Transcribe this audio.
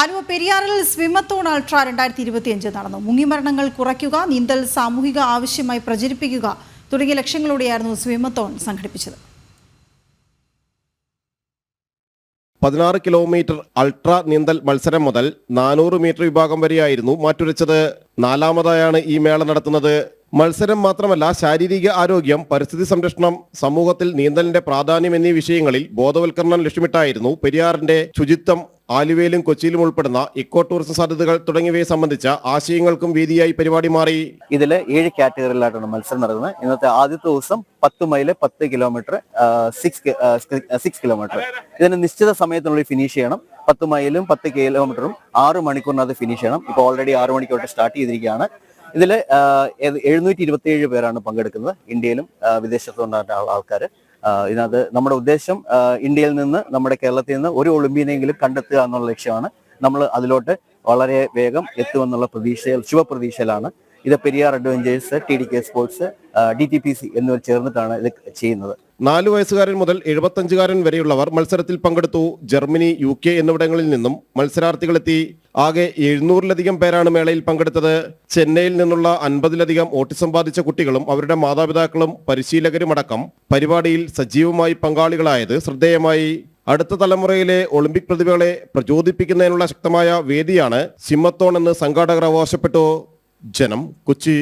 Aluva പെരിയാറിൽ സ്വിമത്തോൺ ultra രണ്ടായിരത്തി ഇരുപത്തിയഞ്ച് നടന്നു. മുങ്ങിമരണങ്ങൾ കുറയ്ക്കുക നീന്തൽ സാമൂഹിക ആവശ്യമായി പ്രചരിപ്പിക്കുക തുടങ്ങിയ ലക്ഷ്യങ്ങളോടെയായിരുന്നു സ്വിമത്തോൺ സംഘടിപ്പിച്ചത്. പതിനാറ് കിലോമീറ്റർ അൾട്രാ നീന്തൽ മത്സരം മുതൽ നാനൂറ് മീറ്റർ വിഭാഗം വരെയായിരുന്നു മാറ്റുരച്ചത്. നാലാമതായാണ് ഈ മേള നടത്തുന്നത്. മത്സരം മാത്രമല്ല ശാരീരിക ആരോഗ്യം പരിസ്ഥിതി സംരക്ഷണം സമൂഹത്തിൽ നീന്തലിന്റെ പ്രാധാന്യം എന്നീ വിഷയങ്ങളിൽ ബോധവൽക്കരണം ലക്ഷ്യമിട്ടായിരുന്നു പെരിയാറിന്റെ ശുചിത്വം ആലുവയിലും കൊച്ചിയിലും ഉൾപ്പെടുന്ന ഇക്കോ ടൂറിസം സാധ്യതകൾ തുടങ്ങിയവയെ സംബന്ധിച്ച ആശയങ്ങൾക്കും വേദിയായി പരിപാടി മാറി. ഇതിൽ ഏഴ് കാറ്റഗറിയിലായിട്ടാണ് മത്സരം നടക്കുന്നത്. ഇന്നത്തെ ആദ്യത്തെ ദിവസം പത്ത് മൈൽ പത്ത് കിലോമീറ്റർ സിക്സ് കിലോമീറ്റർ ഇതിന് നിശ്ചിത സമയത്തിനുള്ളിൽ ഫിനിഷ് ചെയ്യണം. പത്ത് മൈലും പത്ത് കിലോമീറ്ററും ആറ് മണിക്കൂറിനകത്ത് ഫിനിഷ് ചെയ്യണം. ഇപ്പോൾ ഓൾറെഡി ആറ് മണിക്കൂർ സ്റ്റാർട്ട് ചെയ്തിരിക്കുകയാണ്. ഇതിൽ എഴുന്നൂറ്റി പേരാണ് പങ്കെടുക്കുന്നത്. ഇന്ത്യയിലും ആ, വിദേശത്തും ഉണ്ടായിരുന്ന ആൾക്കാർ ഇതിനകത്ത് നമ്മുടെ ഉദ്ദേശം ഇന്ത്യയിൽ നിന്ന് നമ്മുടെ കേരളത്തിൽ നിന്ന് ഒരു ഒളിമ്പിയനെങ്കിലും കണ്ടെത്തുക എന്നുള്ള ലക്ഷ്യമാണ്. നമ്മൾ അതിലോട്ട് വളരെ വേഗം എത്തുമെന്നുള്ള പ്രതീക്ഷയിൽ ശുഭപ്രതീക്ഷയിലാണ്. ഇത് Periyar adventures T D K sports D T P C എന്നിവർ ചേർന്നിട്ടാണ് ഇത് ചെയ്യുന്നത്. നാല് വയസ്സുകാരൻ മുതൽ എഴുപത്തഞ്ചുകാരൻ വരെയുള്ളവർ മത്സരത്തിൽ പങ്കെടുത്തു. ജർമ്മനി യു കെ എന്നിവിടങ്ങളിൽ നിന്നും മത്സരാർത്ഥികളെത്തി ആകെ എഴുന്നൂറിലധികം പേരാണ് മേളയിൽ പങ്കെടുത്തത്. ചെന്നൈയിൽ നിന്നുള്ള അൻപതിലധികം ഓട്ടിസം ബാധിച്ച കുട്ടികളും അവരുടെ മാതാപിതാക്കളും പരിശീലകരും അടക്കം പരിപാടിയിൽ സജീവമായി പങ്കാളികളായത് ശ്രദ്ധേയമായി. അടുത്ത തലമുറയിലെ ഒളിമ്പിക് പ്രതിഭകളെ പ്രചോദിപ്പിക്കുന്നതിനുള്ള ശക്തമായ വേദിയാണ് സിമ്മത്തോൺ എന്ന് സംഘാടകർ അവകാശപ്പെട്ടു. ജനം കൊച്ചി.